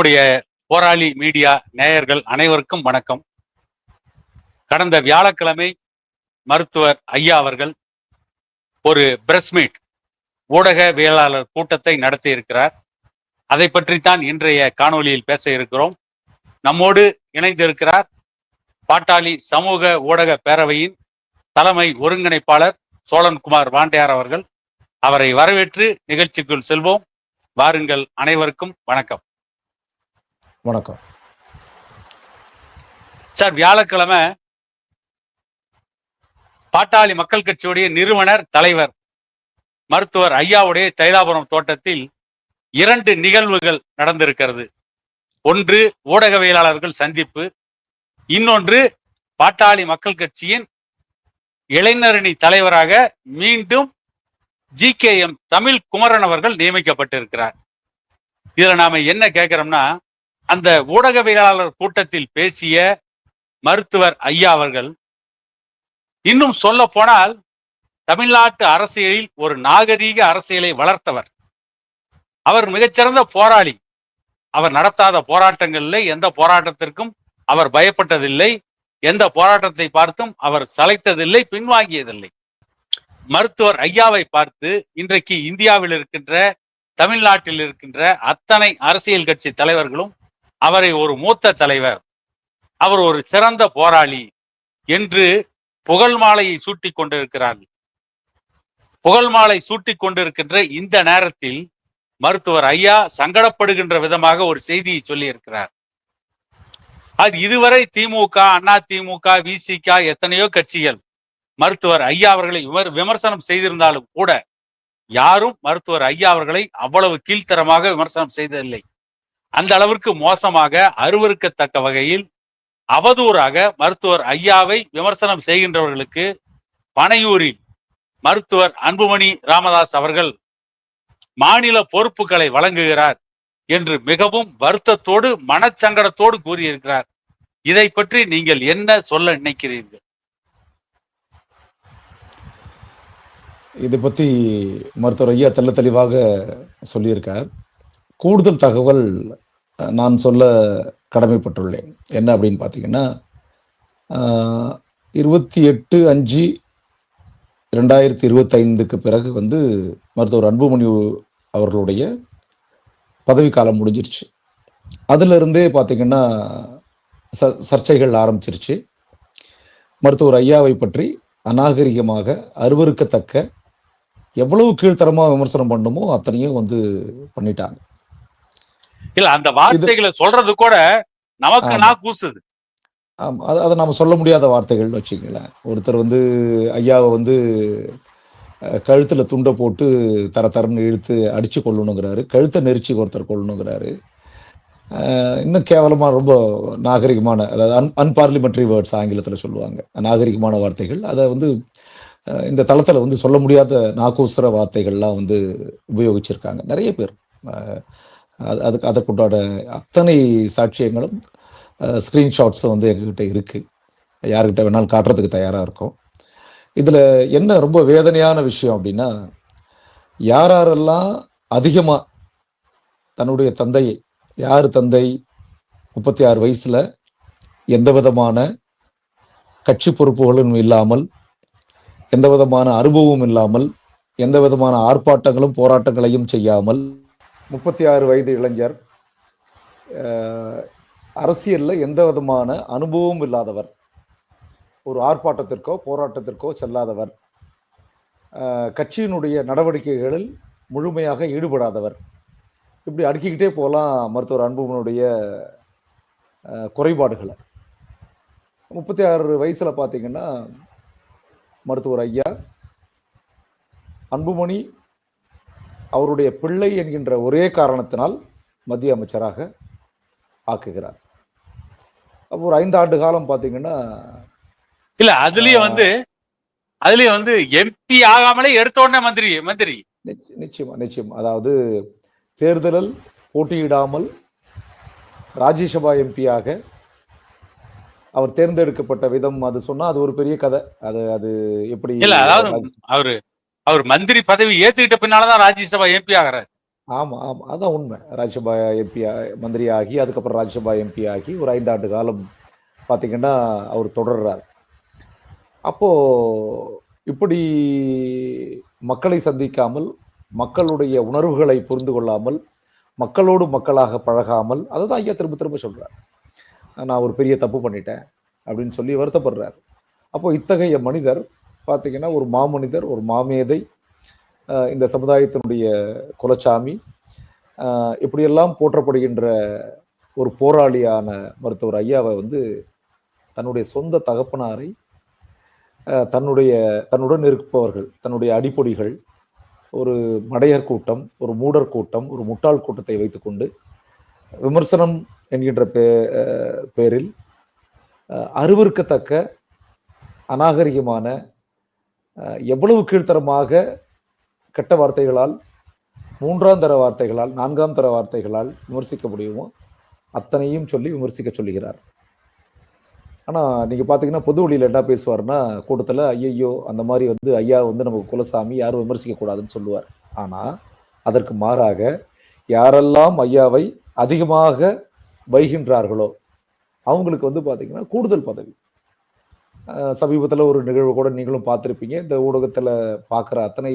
நம்முடைய போராளி மீடியா நேயர்கள் அனைவருக்கும் வணக்கம். கடந்த வியாழக்கிழமை மருத்துவர் ஐயா அவர்கள் ஒரு பிரஸ் மீட் ஊடகவியலாளர் கூட்டத்தை நடத்தி இருக்கிறார் அதை பற்றித்தான் இன்றைய காணொளியில் பேச இருக்கிறோம். நம்மோடு இணைந்திருக்கிறார் பாட்டாளி சமூக ஊடக பேரவையின் தலைமை ஒருங்கிணைப்பாளர் சோழன்குமார் வாண்டையார் அவர்கள். அவரை வரவேற்று நிகழ்ச்சிக்குள் செல்வோம். வாருங்கள் அனைவருக்கும் வணக்கம். வணக்கம். சார் வியாழக்கிழமை பாட்டாளி மக்கள் கட்சியுடைய நிறுவனர் தலைவர் மருத்துவர் ஐயாவுடைய தைலாபுரம் தோட்டத்தில் இரண்டு நிகழ்வுகள் நடந்திருக்கிறது. ஒன்று ஊடகவியலாளர்கள் சந்திப்பு. இன்னொன்று பாட்டாளி மக்கள் கட்சியின் இளைஞரணி தலைவராக மீண்டும் G K M Tamil Kumaran அவர்கள் நியமிக்கப்பட்டிருக்கிறார். இதுல நாம என்ன கேட்கிறோம்னா அந்த ஊடகவியலாளர் கூட்டத்தில் பேசிய மருத்துவர் ஐயா அவர்கள் இன்னும் சொல்ல போனால் தமிழ்நாட்டு அரசியலில் ஒரு நாகரீக அரசியலை வளர்த்தவர். அவர் மிகச்சிறந்த போராளி. அவர் நடத்தாத போராட்டங்களில் எந்த போராட்டத்திற்கும் அவர் பயப்பட்டதில்லை. எந்த போராட்டத்தை பார்த்தும் அவர் சளைத்ததில்லை பின்வாங்கியதில்லை. மருத்துவர் ஐயாவை பார்த்து இன்றைக்கு இந்தியாவில் இருக்கின்ற தமிழ்நாட்டில் இருக்கின்ற அத்தனை அரசியல் கட்சி தலைவர்களும் அவரை ஒரு மூத்த தலைவர் அவர் ஒரு சிறந்த போராளி என்று புகழ் மாலையை சூட்டிக் கொண்டிருக்கிறார்கள். புகழ் மாலை சூட்டிக் கொண்டிருக்கின்ற இந்த நேரத்தில் மருத்துவர் ஐயா சங்கடப்படுகின்ற விதமாக ஒரு செய்தியை சொல்லி இருக்கிறார் அது இதுவரை திமுக அண்ணா திமுக விசிக எத்தனையோ கட்சிகள் மருத்துவர் ஐயா அவர்களை விமர் விமர்சனம் செய்திருந்தாலும் கூட யாரும் மருத்துவர் ஐயா அவர்களை அவ்வளவு கீழ்த்தரமாக விமர்சனம் செய்ததில்லை. அந்த அளவிற்கு மோசமாக அருவருக்கத்தக்க வகையில் அவதூறாக மருத்துவர் ஐயாவை விமர்சனம் செய்கின்றவர்களுக்கு பனையூரில் மருத்துவர் அன்புமணி ராமதாஸ் அவர்கள் மாநில பொறுப்புகளை வழங்குகிறார் என்று மிகவும் வருத்தத்தோடு மனச்சங்கடத்தோடு கூறியிருக்கிறார். இதை பற்றி நீங்கள் என்ன சொல்ல நினைக்கிறீர்கள்? இதை பற்றி மருத்துவர் ஐயா தெல்ல தெளிவாக சொல்லியிருக்கார். கூடுதல் தகவல் நான் சொல்ல கடமைப்பட்டுள்ளேன். என்ன அப்படின்னு பார்த்தீங்கன்னா இருபத்தி எட்டு அஞ்சு ரெண்டாயிரத்தி இருபத்தைந்துக்கு பிறகு வந்து மருத்துவர் அன்புமணி அவர்களுடைய பதவிக்காலம் முடிஞ்சிருச்சு. அதிலிருந்தே பார்த்தீங்கன்னா ச சர்ச்சைகள் ஆரம்பிச்சிருச்சு. மருத்துவர் ஐயாவை பற்றி அநாகரிகமாக அருவருக்கத்தக்க எவ்வளவு கீழ்த்தரமாக விமர்சனம் பண்ணுமோ அத்தனையும் வந்து பண்ணிட்டாங்க. இல்ல அந்த வார்த்தைகளை சொல்றது கூட நமக்கு. நான் கூசுது. ஆமாம் அது அதை நம்ம சொல்ல முடியாத வார்த்தைகள்னு வச்சுங்களேன் ஒருத்தர் வந்து ஐயாவை வந்து கழுத்துல துண்டை போட்டு தர தரன்னு இழுத்து அடிச்சு கொள்ளணுங்கிறாரு கழுத்தை நெரிச்சு ஒருத்தர் கொள்ளணுங்கிறாரு இன்னும் கேவலமாக ரொம்ப நாகரிகமான அதாவது அன் அன்பார்லிமெண்ட்ரி வேர்ட்ஸ் ஆங்கிலத்தில் சொல்லுவாங்க. நாகரிகமான வார்த்தைகள். அதை வந்து இந்த தளத்தில் வந்து சொல்ல முடியாத நாக்கூசுற வார்த்தைகள்லாம் வந்து உபயோகிச்சிருக்காங்க. நிறைய பேர். அது அதுக்கு அதற்குண்டான அத்தனை சாட்சியங்களும் ஸ்க்ரீன்ஷாட்ஸும் வந்து எங்ககிட்ட இருக்குது யாருக்கிட்ட வேணாலும் காட்டுறதுக்கு தயாராக இருக்கும். இதில் என்ன ரொம்ப வேதனையான விஷயம் அப்படின்னா யார் யாரெல்லாம் அதிகமாக தன்னுடைய தந்தையை யார் தந்தை முப்பத்தி ஆறு வயசில் எந்த விதமான கட்சி பொறுப்புகளும் இல்லாமல் எந்த விதமான அனுபவமும் இல்லாமல் எந்த விதமான ஆர்ப்பாட்டங்களும் போராட்டங்களையும் செய்யாமல் முப்பத்தி ஆறு வயது இளைஞர் அரசியலில் எந்த விதமான அனுபவமும் இல்லாதவர் ஒரு ஆர்ப்பாட்டத்திற்கோ போராட்டத்திற்கோ செல்லாதவர் கட்சியினுடைய நடவடிக்கைகளில் முழுமையாக ஈடுபடாதவர். இப்படி அடுக்கிக்கிட்டே போகலாம் மருத்துவர் அன்புமனுடைய குறைபாடுகளை. முப்பத்தி ஆறு வயசில் பார்த்தீங்கன்னா மருத்துவர் ஐயா அன்புமணி அவருடைய பிள்ளை என்கின்ற ஒரே காரணத்தினால் மத்திய அமைச்சராக ஆக்குகிறார். அப்போ ஒரு ஐந்து ஆண்டு காலம் பார்த்தீங்கன்னா இல்ல அதுலயும் வந்து அதுலயும் வந்து எம்பி ஆகாமலே எடுத்த உடனே மந்திரி மந்திரி. நிச்ச- நிச்சயமா நிச்சயம். அதாவது தேர்தலில் போட்டியிடாமல் ராஜ்யசபா எம்பியாக அவர் தேர்ந்தெடுக்கப்பட்ட விதம் அது சொன்னா அது ஒரு பெரிய கதை. அது அது எப்படி இல்ல அதாவது அவரு அவர் மந்திரி பதவி ஏத்துக்கிட்ட பின்னாலதான் ராஜ்யசபா எம்பி ஆகிறார். ஆமா ஆமா. அதான் உண்மை. ராஜ்யசபா எம்பி மந்திரி ஆகி அதுக்கப்புறம் ராஜ்யசபா எம்பி ஆகி ஒரு ஐந்தாண்டு காலம் பார்த்தீங்கன்னா அவர் தொடர்றார். அப்போ இப்படி மக்களை சந்திக்காமல் மக்களுடைய உணர்வுகளை புரிந்து கொள்ளாமல் மக்களோடு மக்களாக பழகாமல் அதை தான் ஐயா திரும்ப திரும்ப சொல்கிறார் நான் ஒரு பெரிய தப்பு பண்ணிட்டேன் அப்படின்னு சொல்லி வருத்தப்படுறார். அப்போ இத்தகைய மனிதர் பார்த்திங்கன்னா ஒரு மாமனிதர் ஒரு மாமேதை இந்த சமுதாயத்தினுடைய குலச்சாமி இப்படியெல்லாம் போற்றப்படுகின்ற ஒரு போராளியான மருத்துவர் ஐயாவை வந்து தன்னுடைய சொந்த தகப்பனாரை தன்னுடைய தன்னுடன் இருப்பவர்கள் தன்னுடைய அடிப்பொடிகள் ஒரு மடையர் கூட்டம் ஒரு மூடர் கூட்டம் ஒரு முட்டாள் கூட்டத்தை வைத்துக்கொண்டு விமர்சனம் என்கின்ற பே பேரில் அஹ் அருவருக்கத்தக்க அநாகரிகமான எவ்வளவு கீழ்த்தரமாக கெட்ட வார்த்தைகளால் மூன்றாம் தர வார்த்தைகளால் நான்காம் தர வார்த்தைகளால் விமர்சிக்க முடியுமோ அத்தனையும் சொல்லி விமர்சிக்க சொல்லுகிறார். ஆனால் நீங்கள் பார்த்தீங்கன்னா பொது வழியில் என்ன பேசுவார்னா கூட்டத்தில் ஐயையோ அந்த மாதிரி வந்து ஐயா வந்து நமக்கு குலசாமி யாரும் விமர்சிக்கக்கூடாதுன்னு சொல்லுவார். ஆனால் அதற்கு மாறாக யாரெல்லாம் ஐயாவை அதிகமாக வைகின்றார்களோ அவங்களுக்கு வந்து பார்த்தீங்கன்னா கூடுதல் பதவி. சமீபத்தில் ஒரு நிகழ்வு கூட நீங்களும் பார்த்துருப்பீங்க. இந்த ஊடகத்தில் பார்க்குற அத்தனை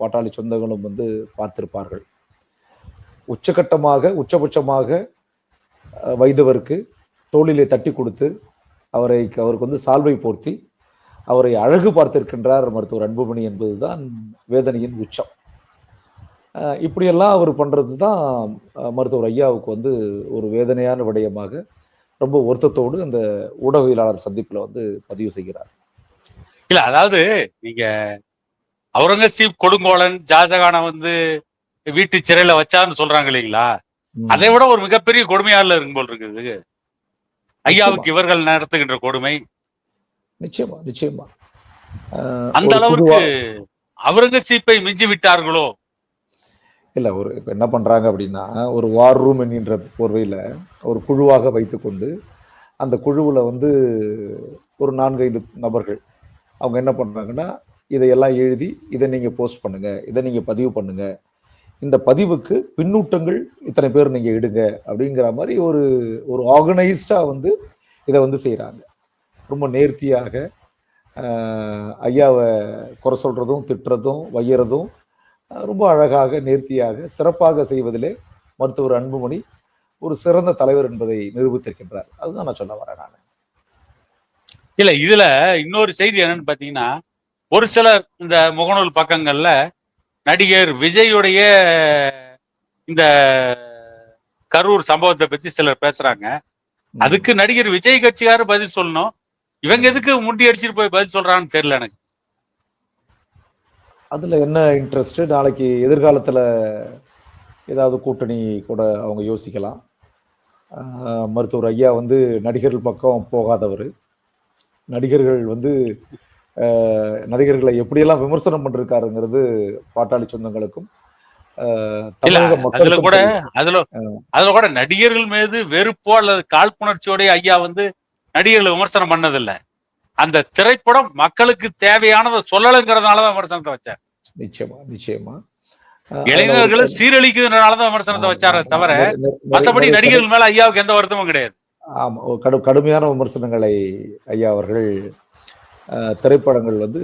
பாட்டாளி சொந்தங்களும் வந்து பார்த்திருப்பார்கள். உச்சகட்டமாக உச்சபட்சமாக அஹ், வைதவருக்கு தோளிலே தட்டி கொடுத்து அவரை அவருக்கு வந்து சால்வை போர்த்தி அவரை அழகு பார்த்திருக்கின்றார் மருத்துவர் அன்புமணி என்பது தான் வேதனையின் உச்சம். இப்படியெல்லாம் அவர் பண்ணுறது தான் மருத்துவர் ஐயாவுக்கு வந்து ஒரு வேதனையான விடயமாக ரொம்ப வருத்தத்தோடு அந்த ஊடகவியலாளர் சந்திப்புல வந்து பதிவு செய்கிறார். இல்ல அதாவது நீங்க அவுரங்கசீப் கொடுங்கோலன் ஜாஜகானை வந்து வீட்டு சிறையில வச்சான்னு சொல்றாங்க இல்லைங்களா. அதை விட ஒரு மிகப்பெரிய கொடுமையால இருக்கும் போல் இருக்குது. ஐயாவுக்கு இவர்கள் நடத்துகின்ற கொடுமை. நிச்சயமா நிச்சயமா. அந்த அளவுக்கு அவுரங்கசீப்பை மிஞ்சி விட்டார்களோ? இல்லை ஒரு இப்போ என்ன பண்ணுறாங்க அப்படின்னா ஒரு வார் ரூம் என்கின்ற போர்வையில் ஒரு குழுவாக வைத்துக்கொண்டு அந்த குழுவில் வந்து ஒரு நான்கைந்து நபர்கள். அவங்க என்ன பண்ணுறாங்கன்னா இதையெல்லாம் எழுதி இதை நீங்கள் போஸ்ட் பண்ணுங்கள் இதை நீங்கள் பதிவு பண்ணுங்கள் இந்த பதிவுக்கு பின்னூட்டங்கள் இத்தனை பேர் நீங்கள் இடுங்க அப்படிங்கிற மாதிரி ஒரு ஒரு ஆர்கனைஸ்டாக வந்து இதை வந்து செய்கிறாங்க ரொம்ப நேர்த்தியாக ஐயாவை குறை சொல்கிறதும் திட்டுறதும் வையறதும் ரொம்ப அழகாக நேர்த்தியாக சிறப்பாக செய்வதிலே மருத்துவர் அன்புமணி ஒரு சிறந்த தலைவர் என்பதை நிரூபித்திருக்கின்றார். அதுதான் நான் சொல்ல வரேன் நான். இல்ல இதுல இன்னொரு செய்தி என்னன்னு பாத்தீங்கன்னா ஒரு சிலர் இந்த முகநூல் பக்கங்கள்ல நடிகர் விஜயுடைய இந்த கரூர் சம்பவத்தை பத்தி சிலர் பேசுறாங்க. அதுக்கு நடிகர் விஜய் கட்சியாரு பதில் சொல்லணும். இவங்க எதுக்கு முண்டி அடிச்சிட்டு போய் பதில் சொல்றான்னு தெரியல எனக்கு. அதுல என்ன இன்ட்ரெஸ்ட் நாளைக்கு எதிர்காலத்துல ஏதாவது கூட்டணி கூட அவங்க யோசிக்கலாம். மருத்துவர் ஐயா வந்து நடிகர்கள் பக்கம் போகாதவர். நடிகர்கள் வந்து நடிகர்களை எப்படியெல்லாம் விமர்சனம் பண்ணிருக்காருங்கிறது பாட்டாளி சொந்தங்களுக்கும் அதுல கூட. அதுல அதுல கூட நடிகர்கள் மீது வெறுப்போ அல்லது காழ்ப்புணர்ச்சியோட ஐயா வந்து நடிகர்களை விமர்சனம் பண்ணதில்ல. அந்த திரைப்படம் மக்களுக்கு தேவையானதை சொல்லலைங்கிறதுனாலதான் விமர்சனத்தை வச்சார். நிச்சயமா நிச்சயமா. இளைஞர்களை சீரழிக்கிறதுனாலதான் விமர்சனத்தை வச்சாரே தவிர நிறைய நடிகர்கள் மேல ஐயாவுக்கு எந்த வருத்தமும் கிடையாது. ஆமா கடு கடுமையான விமர்சனங்களை ஐயா அவர்கள் திரைப்படங்கள் வந்து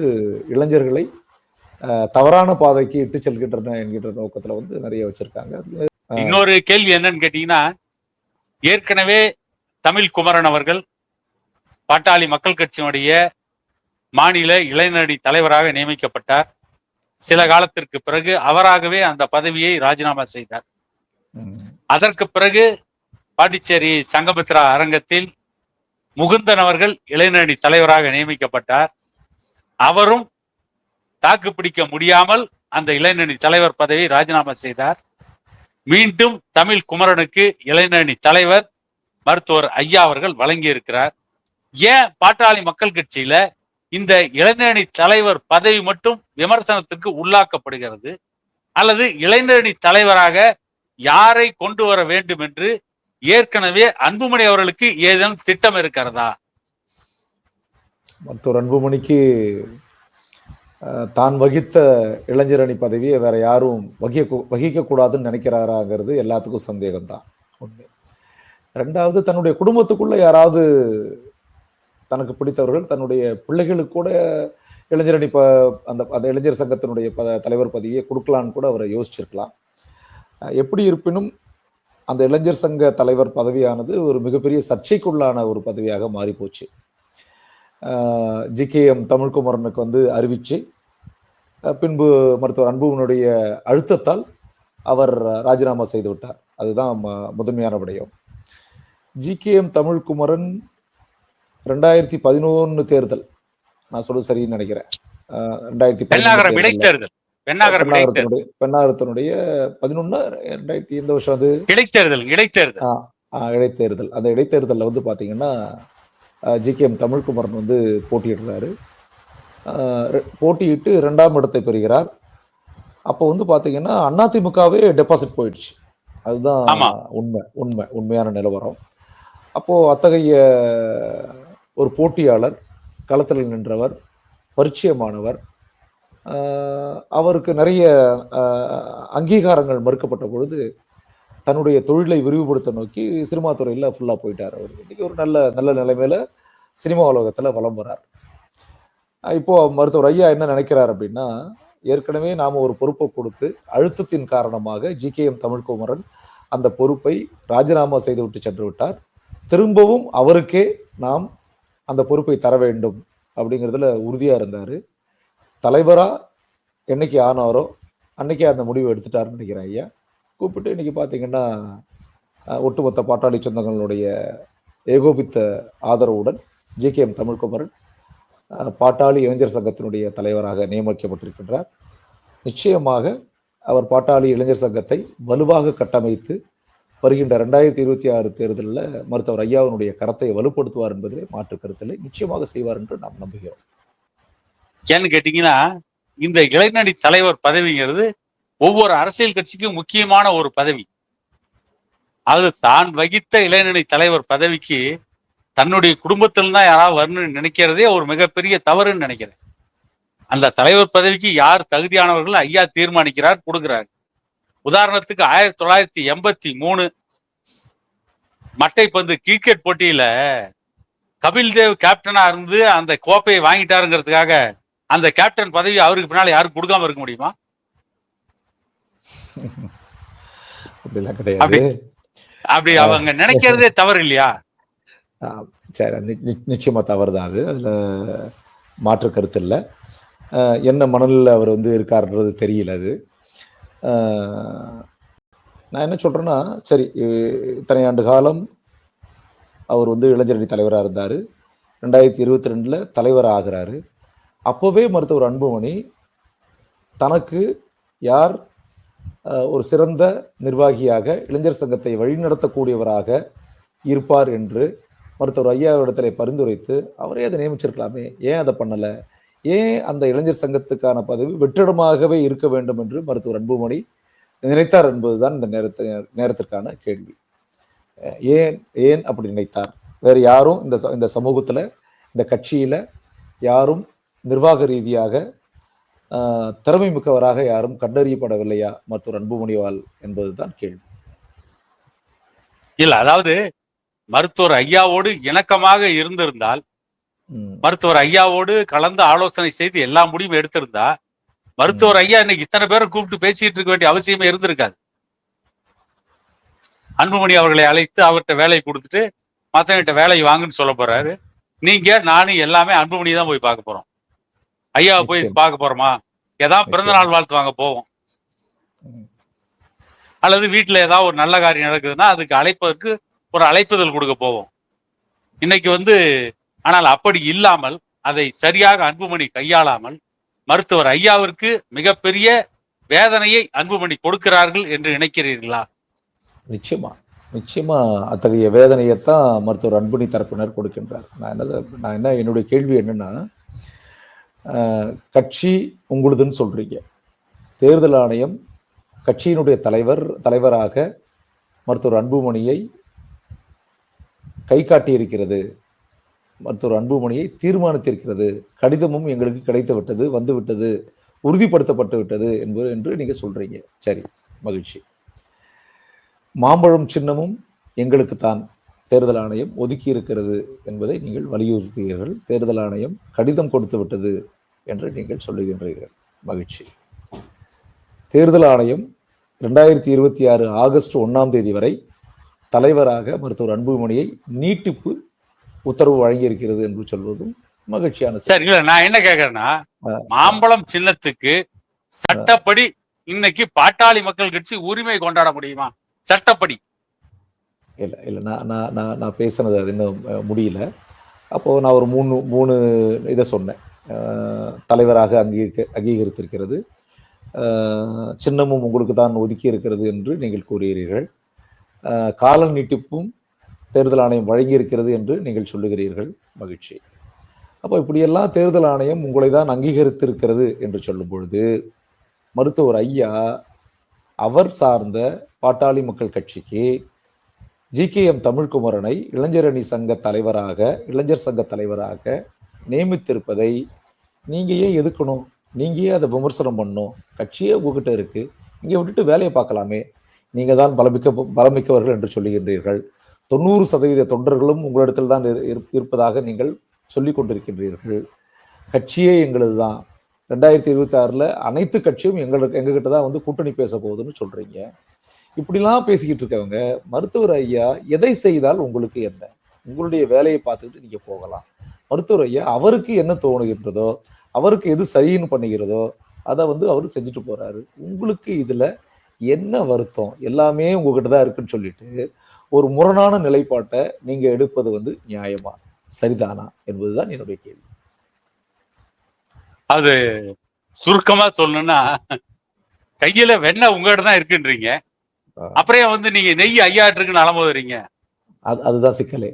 இளைஞர்களை தவறான பாதைக்கு இட்டு செல்கின்றன என்கின்ற நோக்கத்துல வந்து நிறைய வச்சிருக்காங்க. இன்னொரு கேள்வி என்னன்னு கேட்டீங்கன்னா ஏற்கனவே தமிழ் குமரன் அவர்கள் பாட்டாளி மக்கள் கட்சியினுடைய மாநில இளைஞரணி தலைவராக நியமிக்கப்பட்டார். சில காலத்திற்கு பிறகு அவராகவே அந்த பதவியை ராஜினாமா செய்தார். அதற்கு பிறகு பாண்டிச்சேரி சங்கமித்ரா அரங்கத்தில் முகுந்தன் அவர்கள் இளைஞரணி தலைவராக நியமிக்கப்பட்டார். அவரும் தாக்கு பிடிக்க முடியாமல் அந்த இளைஞரணி தலைவர் பதவியை ராஜினாமா செய்தார். மீண்டும் தமிழ் குமரனுக்கு இளைஞரணி தலைவர் மருத்துவர் ஐயா அவர்கள் வழங்கி இருக்கிறார் ஏன் பாட்டாளி மக்கள் கட்சியில இந்த இளைஞரணி தலைவர் பதவி மட்டும் விமர்சனத்துக்கு உள்ளாக்கப்படுகிறது? அல்லது இளைஞரணி தலைவராக யாரை கொண்டு வர வேண்டும் என்று ஏற்கனவே அன்புமணி அவர்களுக்கு ஏதேனும் திட்டம் இருக்கிறதா? மருத்துவர் அன்புமணிக்கு அஹ், தான் வகித்த இளைஞரணி பதவியை வேற யாரும் வகிக்க வகிக்கக்கூடாதுன்னு நினைக்கிறாராங்கிறது எல்லாத்துக்கும் சந்தேகம்தான். ஒன்று ரெண்டாவது தன்னுடைய குடும்பத்துக்குள்ள யாராவது தனக்கு பிடித்தவர்கள் தன்னுடைய பிள்ளைகளுக்கு கூட இளைஞர் அணி ப அந்த அந்த இளைஞர் சங்கத்தினுடைய ப தலைவர் பதவியை கொடுக்கலான்னு கூட அவரை யோசிச்சிருக்கலாம். எப்படி இருப்பினும் அந்த இளைஞர் சங்க தலைவர் பதவியானது ஒரு மிகப்பெரிய சர்ச்சைக்குள்ளான ஒரு பதவியாக மாறிப்போச்சு. ஜிகேஎம் தமிழ்குமரனுக்கு வந்து அறிவிச்சு பின்பு மருத்துவர் அன்புவனுடைய அழுத்தத்தால் அவர் ராஜினாமா செய்து விட்டார். அதுதான் முதன்மையான விடயம். ஜிகேஎம் தமிழ்குமரன் ரெண்டாயிரத்தி பதினொன்று தேர்தல். நான் சொல்றது சரின்னு நினைக்கிறேன். ரெண்டாயிரத்தி பெண்ணாகரம் இடைத்தேர்தல். பெண்ணாகரம் பெண்ணாகரத்தினுடைய பதினொன்று ரெண்டாயிரத்தி எந்த வருஷம் அது? இடைத்தேர்தல் இடைத்தேர்தல். இடைத்தேர்தல். அந்த இடைத்தேர்தலில் வந்து பார்த்தீங்கன்னா ஜிகேஎம் தமிழ்குமரன் வந்து போட்டியிடுறாரு. போட்டியிட்டு ரெண்டாம் இடத்தை பெறுகிறார். அப்போ வந்து பார்த்தீங்கன்னா அதிமுகவே டெபாசிட் போயிடுச்சு. அதுதான். உண்மை உண்மை உண்மையான நிலவரம். அப்போ அத்தகைய ஒரு போட்டியாளர் களத்தில் நின்றவர் பரிச்சயமானவர். அவருக்கு நிறைய அங்கீகாரங்கள் மறுக்கப்பட்ட பொழுது தன்னுடைய தொழிலை விரிவுபடுத்த நோக்கி சினிமா துறையில் ஃபுல்லாக போயிட்டார் அவர். இன்றைக்கி ஒரு நல்ல நல்ல நிலைமையில் சினிமா உலகத்தில் வலம் வரார். இப்போது மருத்துவர் ஐயா என்ன நினைக்கிறார் அப்படின்னா ஏற்கனவே நாம் ஒரு பொறுப்பை கொடுத்து அழுத்தத்தின் காரணமாக ஜிகேஎம் தமிழ்குமரன் அந்த பொறுப்பை ராஜினாமா செய்து விட்டு சென்று விட்டார். திரும்பவும் அவருக்கே நாம் அந்த பொறுப்பை தர வேண்டும் அப்படிங்கிறதுல உறுதியாக இருந்தார். தலைவராக என்னைக்கு ஆனாரோ அன்னைக்கே அந்த முடிவை எடுத்துட்டாருன்னு நினைக்கிறேன் ஐயா. கூப்பிட்டு இன்னைக்கு பார்த்தீங்கன்னா ஒட்டுமொத்த பாட்டாளி சொந்தங்களுடைய ஏகோபித்த ஆதரவுடன் ஜிகேஎம் தமிழ்குமரன் பாட்டாளி இளைஞர் சங்கத்தினுடைய தலைவராக நியமிக்கப்பட்டிருக்கின்றார். நிச்சயமாக அவர் பாட்டாளி இளைஞர் சங்கத்தை வலுவாக கட்டமைத்து வருகின்ற ரெண்டாயிரத்தி இருபத்தி ஆறு தேர்தலில் மருத்துவர் ஐயாவினுடைய கரத்தை வலுப்படுத்துவார் என்பதிலே மாற்று கருத்தில்லை. நிச்சயமாக செய்வார் என்று நாம் நம்புகிறோம். ஏன்னு கேட்டீங்கன்னா இந்த இளைஞடி தலைவர் பதவிங்கிறது ஒவ்வொரு அரசியல் கட்சிக்கும் முக்கியமான ஒரு பதவி. அது தான் வகித்த இளைஞரணி தலைவர் பதவிக்கு தன்னுடைய குடும்பத்தில் தான் யாராவது வரணும்னு நினைக்கிறதே ஒரு மிகப்பெரிய தவறுன்னு நினைக்கிறேன். அந்த தலைவர் பதவிக்கு யார் தகுதியானவர்கள் ஐயா தீர்மானிக்கிறார் கொடுக்கிறார். உதாரணத்துக்கு ஆயிரத்தி தொள்ளாயிரத்தி எண்பத்தி மூணு மட்டைப்பந்து கிரிக்கெட் போட்டியில கபில் தேவ் கேப்டனா இருந்து அந்த கோப்பையை வாங்கிட்டாருங்கிறதுக்காக அந்த கேப்டன் பதவி அவருக்கு பின்னால யாரும் கொடுக்காம இருக்க முடியுமா? அப்படி அவங்க நினைக்கிறதே தவறு இல்லையா சரி நிச்சயமா தவறு தான் அது. அதுல மாற்று கருத்து இல்லை. என்ன மனநிலையில் அவர் வந்து இருக்காருன்றது தெரியல அது. நான் என்ன சொல்கிறேன்னா சரி இத்தனை ஆண்டு காலம் அவர் வந்து இளைஞரணி தலைவராக இருந்தார். ரெண்டாயிரத்தி இருபத்தி ரெண்டில் தலைவராக ஆகிறாரு. அப்போவே மருத்துவர் அன்புமணி தனக்கு யார் ஒரு சிறந்த நிர்வாகியாக இளைஞர் சங்கத்தை வழிநடத்தக்கூடியவராக இருப்பார் என்று மருத்துவர் ஐயாவிடத்துல பரிந்துரைத்து அவரே அதை நியமிச்சிருக்கலாமே ஏன் அதை பண்ணலை? ஏன் அந்த இளைஞர் சங்கத்துக்கான பதவி வெற்றிடமாகவே இருக்க வேண்டும் என்று மருத்துவர் அன்புமணி நினைத்தார் என்பதுதான் இந்த நேரத்தை நேரத்திற்கான கேள்வி. அஹ் ஏன் ஏன் அப்படி நினைத்தார்? வேறு யாரும் இந்த ச- இந்த சமூகத்துல இந்த கட்சியில யாரும் நிர்வாக ரீதியாக ஆஹ், திறமை மிக்கவராக யாரும் கண்டறியப்படவில்லையா மருத்துவர் அன்புமணிவால் என்பதுதான் கேள்வி. இல்ல அதாவது மருத்துவர் ஐயாவோடு இணக்கமாக இருந்திருந்தால் மருத்துவர் ஐயாவோடு கலந்து ஆலோசனை செய்து எல்லா முடிவும் எடுத்திருந்தா மருத்துவர் ஐயா இன்னைக்கு இத்தனை பேரை கூப்பிட்டு பேசிட்டு இருக்க வேண்டிய அவசியமே இருந்திருக்காது. அன்புமணி அவர்களை அழைத்து அவர்கிட்ட வேலையை கொடுத்துட்டு மத்தவங்கிட்ட வேலையை வாங்குன்னு சொல்ல போறாரு. நீங்க நானும் எல்லாமே அன்புமணி தான் போய் பார்க்க போறோம். ஐயாவை போய். பார்க்க போறோமா? ஏதாவது பிறந்த. நாள் வாழ்த்து வாங்க போவோம். அல்லது வீட்டுல ஏதாவது ஒரு நல்ல காரியம் நடக்குதுன்னா அதுக்கு அழைப்பதற்கு ஒரு அழைப்புதல் கொடுக்க போவோம். இன்னைக்கு வந்து ஆனால் அப்படி இல்லாமல் அதை சரியாக அன்புமணி கையாளாமல் மருத்துவர் ஐயாவிற்கு மிகப்பெரிய வேதனையை அன்புமணி கொடுக்கிறார்கள் என்று நினைக்கிறீர்களா? நிச்சயமா. நிச்சயமா அத்தகைய வேதனையைத்தான் மருத்துவர் அன்புணி தரப்பினர் கொடுக்கின்றார். நான் என்ன நான் என்ன என்னுடைய கேள்வி என்னன்னா கட்சி உங்களுதுன்னு சொல்றீங்க. தேர்தல் ஆணையம் கட்சியினுடைய தலைவர் தலைவராக மருத்துவர் அன்புமணியை கை காட்டி இருக்கிறது மருத்துவர் அன்புமணியை தீர்மானித்திருக்கிறது. கடிதமும் எங்களுக்கு கிடைத்து விட்டது வந்துவிட்டது உறுதிப்படுத்தப்பட்டு விட்டது என்பது என்று நீங்கள் சொல்கிறீங்க சரி மகிழ்ச்சி. மாம்பழம் சின்னமும் எங்களுக்கு தான் தேர்தல் ஆணையம் ஒதுக்கி இருக்கிறது என்பதை நீங்கள் வலியுறுத்துகிறீர்கள். தேர்தல் ஆணையம் கடிதம் கொடுத்து விட்டது என்று நீங்கள் சொல்லுகின்றீர்கள். மகிழ்ச்சி. தேர்தல் ஆணையம் ரெண்டாயிரத்தி இருபத்தி ஆறு ஆகஸ்ட் ஒன்றாம் தேதி வரை தலைவராக மருத்துவர் அன்புமணியை நீட்டிப்பு உத்தரவு வழங்கியிருக்கிறது என்று சொல்வதும் மகிழ்ச்சியான. சார் இல்ல நான் என்ன கேக்குறேன்னா. மாம்பழம் சின்னத்துக்கு சட்டப்படி இன்னைக்கு பாட்டாளி மக்கள் கட்சி உரிமை கொண்டாட முடியுமா? சட்டப்படி. இல்லை இல்லை நான் நான் நான் நான் பேசுனது அது இன்னும் முடியல. அப்போது நான் ஒரு மூணு மூணு இதை சொன்னேன். தலைவராக அங்கீக அங்கீகரித்திருக்கிறது. சின்னமும் உங்களுக்கு தான் ஒதுக்கி இருக்கிறது என்று நீங்கள் கூறுகிறீர்கள். கால நீட்டிப்பும் தேர்தல் ஆணையம் வழங்கியிருக்கிறது என்று நீங்கள் சொல்லுகிறீர்கள். மகிழ்ச்சி. அப்போ இப்படியெல்லாம் தேர்தல் ஆணையம் உங்களை தான் அங்கீகரித்திருக்கிறது என்று சொல்லும் பொழுது மருத்துவர் ஐயா அவர் சார்ந்த பாட்டாளி மக்கள் கட்சிக்கு ஜிகேஎம் தமிழ்குமரனை இளைஞரணி சங்க தலைவராக இளைஞர் சங்க தலைவராக நியமித்திருப்பதை நீங்கள் ஏன் எதுக்கணும்? நீங்கள் ஏன் அதை விமர்சனம் பண்ணும் கட்சியே உங்ககிட்ட இருக்கு. இங்கே விட்டுட்டு வேலையை பார்க்கலாமே. நீங்கள் தான் பலமிக்க பலமிக்கவர்கள் என்று சொல்லுகின்றீர்கள். தொண்ணூறு சதவீத தொண்டர்களும் உங்களிடத்தில் தான் இரு- இரு- இருப்பதாக நீங்கள் சொல்லிக் கொண்டிருக்கின்றீர்கள். கட்சியே எங்களது தான் ரெண்டாயிரத்தி இருபத்தி ஆறில் அனைத்து கட்சியும் எங்களுக்கு எங்ககிட்ட தான் வந்து கூட்டணி பேச போகுதுன்னு சொல்கிறீங்க இப்படிலாம் பேசிக்கிட்டு இருக்கவங்க மருத்துவர் ஐயா எதை செய்தால் உங்களுக்கு என்ன? உங்களுடைய வேலையை பார்த்துக்கிட்டு நீங்கள் போகலாம். மருத்துவர் ஐயா அவருக்கு என்ன தோணுகின்றதோ அவருக்கு எது சரின்னு பண்ணுகிறதோ அதை வந்து அவர் செஞ்சுட்டு போகிறாரு உங்களுக்கு இதில் என்ன வருத்தம்? எல்லாமே உங்ககிட்ட தான் இருக்குன்னு சொல்லிட்டு ஒரு முரணான நிலைப்பாட்டை நீங்க எடுப்பது வந்து நியாயமா சரிதானா என்பதுதான் என்னுடைய கேள்வி. அது சுருக்கமா சொல்லணும்னா கையில வெண்ணெய் உங்ககிட்ட தான் இருக்குன்றீங்க. அப்புறம் வந்து நீங்க நெய் ஐயாட்டு இருக்குன்னு அலமோதுறீங்க அது அதுதான் சிக்கலே.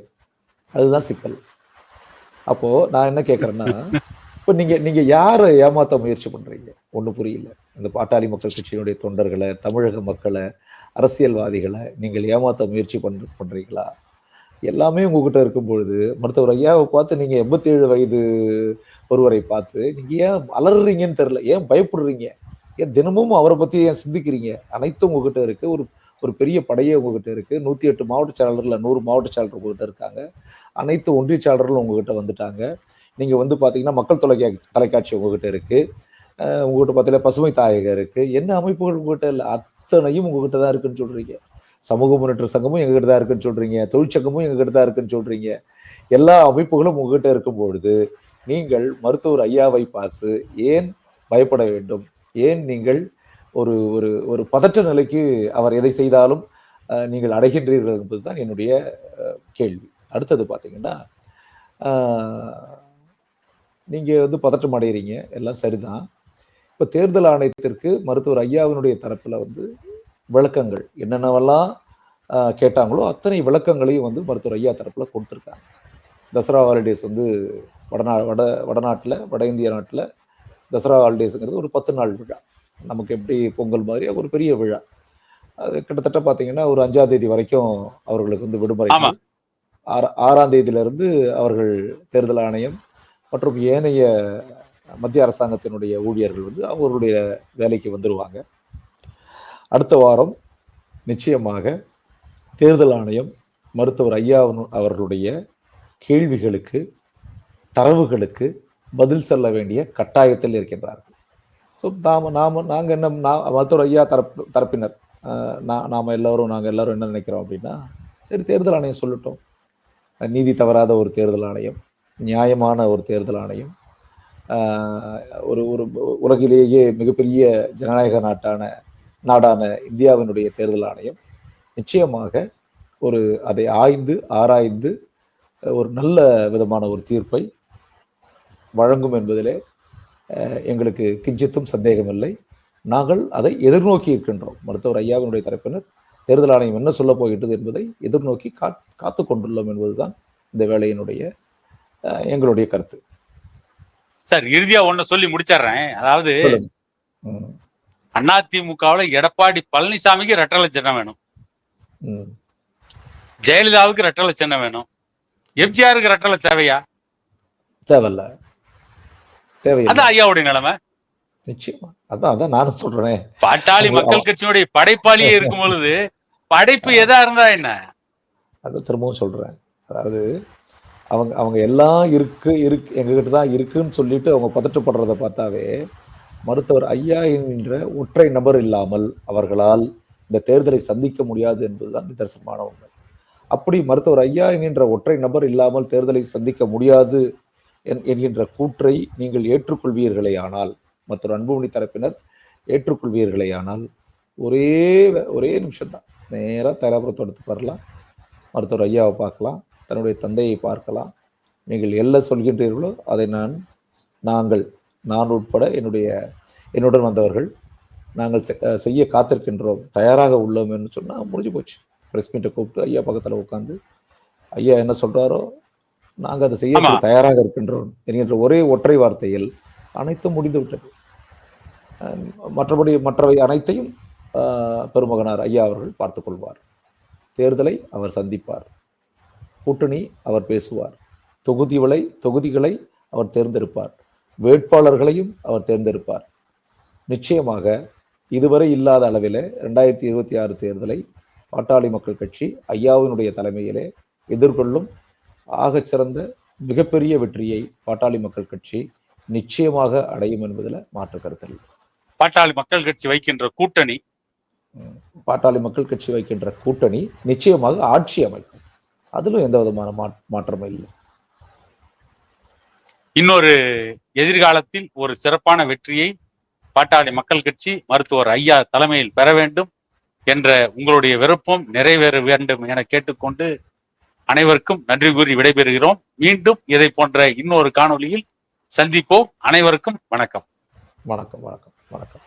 அதுதான் சிக்கல். அப்போ நான் என்ன கேட்கறேன்னா இப்போ நீங்க நீங்க யாரை ஏமாத்த முயற்சி பண்றீங்க? ஒண்ணு புரியல. இந்த பாட்டாளி மக்கள் கட்சியினுடைய தொண்டர்களை தமிழக மக்களை அரசியல்வாதிகளை நீங்கள் ஏமாத்த முயற்சி பண் பண்றீங்களா? எல்லாமே உங்ககிட்ட இருக்கும் பொழுது மருத்துவர் ஐயாவை பார்த்து நீங்க எண்பத்தி ஏழு வயது ஒருவரை பார்த்து நீங்க ஏன் அலறுறீங்கன்னு தெரில ஏன் பயப்படுறீங்க? ஏன் தினமும் அவரை பத்தி ஏன் சிந்திக்கிறீங்க? அனைத்தும் உங்ககிட்ட இருக்கு. ஒரு ஒரு பெரிய படையே உங்ககிட்ட இருக்கு. நூத்தி எட்டு மாவட்ட செயலாளர்ல நூறு மாவட்ட செயலாளர் உங்ககிட்ட இருக்காங்க. அனைத்து ஒன்றிய செயலாளர்களும் உங்ககிட்ட வந்துட்டாங்க. நீங்க வந்து பாத்தீங்கன்னா மக்கள் தொலைக்கா தொலைக்காட்சி உங்ககிட்ட இருக்கு. உங்ககிட்ட பார்த்தீங்கன்னா பசுமை தாயகம் இருக்கு. என்ன அமைப்புகள் உங்ககிட்ட இல்லை? அத்தனையும் உங்ககிட்ட தான் இருக்குன்னு சொல்றீங்க. சமூக முன்னேற்ற சங்கமும் எங்ககிட்ட தான் இருக்குன்னு சொல்றீங்க. தொழிற்சங்கமும் எங்ககிட்ட தான் இருக்குன்னு சொல்றீங்க. எல்லா அமைப்புகளும் உங்ககிட்ட இருக்கும் பொழுது நீங்கள் மருத்துவர் ஐயாவை பார்த்து ஏன் பயப்பட வேண்டும்? ஏன் நீங்கள் ஒரு ஒரு ஒரு பதற்ற நிலைக்கு அவர் எதை செய்தாலும் நீங்கள் அடைகின்றீர்கள் என்பது தான் என்னுடைய கேள்வி. அடுத்தது பார்த்தீங்கன்னா நீங்கள் வந்து பதற்றம் அடைகிறீங்க எல்லாம் சரிதான். இப்போ தேர்தல் ஆணையத்திற்கு மருத்துவர் ஐயாவினுடைய தரப்பில் வந்து விளக்கங்கள் என்னென்னவெல்லாம் கேட்டாங்களோ அத்தனை விளக்கங்களையும் வந்து மருத்துவர் ஐயா தரப்பில் கொடுத்துருக்காங்க. தசரா ஹாலிடேஸ் வந்து வடநா வட வடநாட்டில் வட இந்திய நாட்டில் தசரா ஹாலிடேஸுங்கிறது ஒரு பத்து நாள் விழா. நமக்கு எப்படி பொங்கல் மாதிரி ஒரு பெரிய விழா. அது கிட்டத்தட்ட பார்த்தீங்கன்னா ஒரு அஞ்சாம் தேதி வரைக்கும் அவர்களுக்கு வந்து விடுமுறை. ஆறா- ஆறாம் தேதியிலிருந்து அவர்கள் தேர்தல் ஆணையம் மற்றும் ஏனைய மத்திய அரசாங்கத்தினுடைய ஊழியர்கள் வந்து அவர்களுடைய வேலைக்கு வந்துருவாங்க. அடுத்த வாரம் நிச்சயமாக தேர்தல் ஆணையம் மருத்துவர் ஐயா அவர்களுடைய கேள்விகளுக்கு தரவுகளுக்கு பதில் சொல்ல வேண்டிய கட்டாயத்தில் இருக்கின்றார்கள். ஸோ நாம் நாம நாங்கள் என்ன நான் மருத்துவர் ஐயா தரப்பு தரப்பினர். நான் நாம் எல்லோரும் நாங்கள் எல்லோரும் என்ன நினைக்கிறோம் அப்படின்னா சரி தேர்தல் ஆணையம் சொல்லட்டும். நீதி தவறாத ஒரு தேர்தல் ஆணையம் நியாயமான ஒரு தேர்தல் ஆணையம். ஒரு ஒரு உலகிலேயே மிகப்பெரிய ஜனநாயக நாட்டான நாடான இந்தியாவினுடைய தேர்தல் ஆணையம் நிச்சயமாக ஒரு அதை ஆய்ந்து ஆராய்ந்து ஒரு நல்ல விதமான ஒரு தீர்ப்பை வழங்கும் என்பதிலே எங்களுக்கு கிஞ்சித்தும் சந்தேகமில்லை. நாங்கள் அதை எதிர்நோக்கி இருக்கின்றோம். மருத்துவர் ஐயாவினுடைய தரப்பினர் தேர்தல் ஆணையம் என்ன சொல்லப் போகின்றது என்பதை எதிர்நோக்கி கா காத்து கொண்டுள்ளோம் என்பதுதான் இந்த வேலையினுடைய எங்களுடைய கருத்து. சார் இறுதியா ஒண்ணு சொல்லி முடிச்சிடுறேன். அதாவது அதிமுகவுல எடப்பாடி பழனிசாமிக்கு ரெட்டலை சின்னம் வேணும். ஜெயலலிதாவுக்கு ரெட்டலை சின்னம் வேணும். எம்ஜிஆருக்கு ரெட்டலை தேவையா? தேவையில்ல. தேவையில்லை. அதான் ஐயாவுடைய நிலைமை. நிச்சயமா. அதான் அதான் நானும் சொல்றேனே. பாட்டாளி மக்கள் கட்சியினுடைய படைப்பாளியே இருக்கும் பொழுது படைப்பு எதா இருந்தா என்ன? அதை திரும்பவும் சொல்றேன். அதாவது அவங்க அவங்க எல்லாம் இருக்கு இருக்கு எங்ககிட்ட தான் இருக்குன்னு சொல்லிட்டு அவங்க பதட்டப்படுறத பார்த்தாவே மருத்துவர் ஐயா என்கின்ற ஒற்றை நபர் இல்லாமல் அவர்களால் இந்த தேர்தலை சந்திக்க முடியாது என்பதுதான் நிதர்சனமான உண்மை. அப்படி மருத்துவர் ஐயா என்கின்ற ஒற்றை நபர் இல்லாமல் தேர்தலை சந்திக்க முடியாது என்கின்ற கூற்றை நீங்கள் ஏற்றுக்கொள்வீர்களே ஆனால் மற்றொரு அன்புமணி தரப்பினர் ஏற்றுக்கொள்வீர்களே ஆனால் ஒரே ஒரே நிமிஷம் தான் நேராக தைலாபுரத்தோடத்துக்கு வரலாம் மருத்துவர் ஐயாவை பார்க்கலாம். தன்னுடைய தந்தையை பார்க்கலாம். நீங்கள் எல்ல சொல்கின்றீர்களோ அதை நான் நாங்கள் நான் உட்பட என்னுடைய என்னுடன் வந்தவர்கள் நாங்கள் செ- செய்ய காத்திருக்கின்றோம் தயாராக உள்ளோம் என்று சொன்னால் முடிஞ்சு போச்சு. ப்ரெஸ் மீட்டை கூப்பிட்டு ஐயா பக்கத்தில் உட்காந்து ஐயா என்ன சொல்கிறாரோ நாங்கள் அதை செய்ய. தயாராக இருக்கின்றோம் என்கின்ற ஒரே ஒற்றை வார்த்தையில் அனைத்தும் முடிந்து விட்டது அஹ் மற்றபடி மற்றவை அனைத்தையும் பெருமகனார் ஐயா அவர்கள் பார்த்துக் கொள்வார். தேர்தலை அவர் சந்திப்பார். கூட்டணி அவர் பேசுவார். தொகுதிகளை தொகுதிகளை அவர் தேர்ந்தெடுப்பார். வேட்பாளர்களையும் அவர் தேர்ந்தெடுப்பார். நிச்சயமாக இதுவரை இல்லாத அளவிலே ரெண்டாயிரத்தி இருபத்தி ஆறு தேர்தலை பாட்டாளி மக்கள் கட்சி ஐயாவினுடைய தலைமையிலே எதிர்கொள்ளும் ஆகச்சிறந்த மிகப்பெரிய வெற்றியை பாட்டாளி மக்கள் கட்சி நிச்சயமாக அடையும் என்பதில் மாற்று கருத்தில் பாட்டாளி மக்கள் கட்சி வைக்கின்ற கூட்டணி. பாட்டாளி மக்கள் கட்சி வைக்கின்ற கூட்டணி நிச்சயமாக ஆட்சி அமைக்கும். அதிலும் எந்த விதமான மாற்றமும் இல்லை. இன்னொரு எதிர்காலத்தில் ஒரு சிறப்பான வெற்றியை பாட்டாளி மக்கள் கட்சி மருத்துவர் ஐயா தலைமையில் பெற வேண்டும் என்ற உங்களுடைய விருப்பம் நிறைவேற வேண்டும் என கேட்டுக்கொண்டு அனைவருக்கும் நன்றி கூறி விடைபெறுகிறோம். மீண்டும் இதை போன்ற இன்னொரு காணொளியில் சந்திப்போம். அனைவருக்கும் வணக்கம். வணக்கம் வணக்கம் வணக்கம்.